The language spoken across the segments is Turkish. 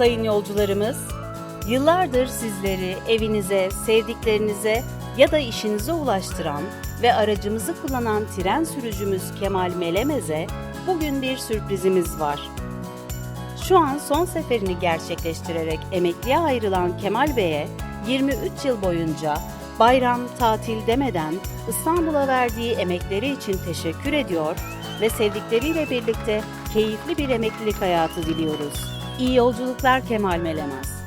sayın yolcularımız. Yıllardır sizleri evinize, sevdiklerinize ya da işinize ulaştıran ve aracımızı kullanan tren sürücümüz Kemal Melemez'e bugün bir sürprizimiz var. Şu an son seferini gerçekleştirerek emekliye ayrılan Kemal Bey'e 23 yıl boyunca bayram, tatil demeden İstanbul'a verdiği emekleri için teşekkür ediyor ve sevdikleriyle birlikte keyifli bir emeklilik hayatı diliyoruz. İyi yolculuklar Kemal Melemez.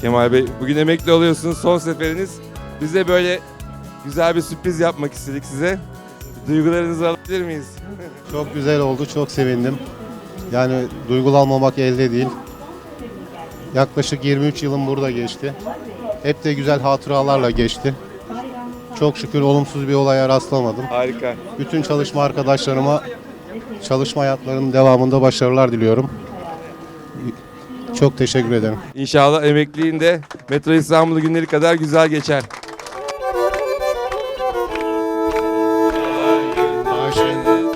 Kemal Bey bugün emekli oluyorsunuz son seferiniz. Bize böyle güzel bir sürpriz yapmak istedik size. Duygularınızı alabilir miyiz? Çok güzel oldu, çok sevindim. Yani duygulanmamak elde değil. Yaklaşık 23 yılım burada geçti. Hep de güzel hatıralarla geçti. Çok şükür olumsuz bir olaya rastlamadım. Harika. Bütün çalışma arkadaşlarıma çalışma hayatlarının devamında başarılar diliyorum. Çok teşekkür ederim. İnşallah emekliliğinde Metro İstanbul'u günleri kadar güzel geçer. Başını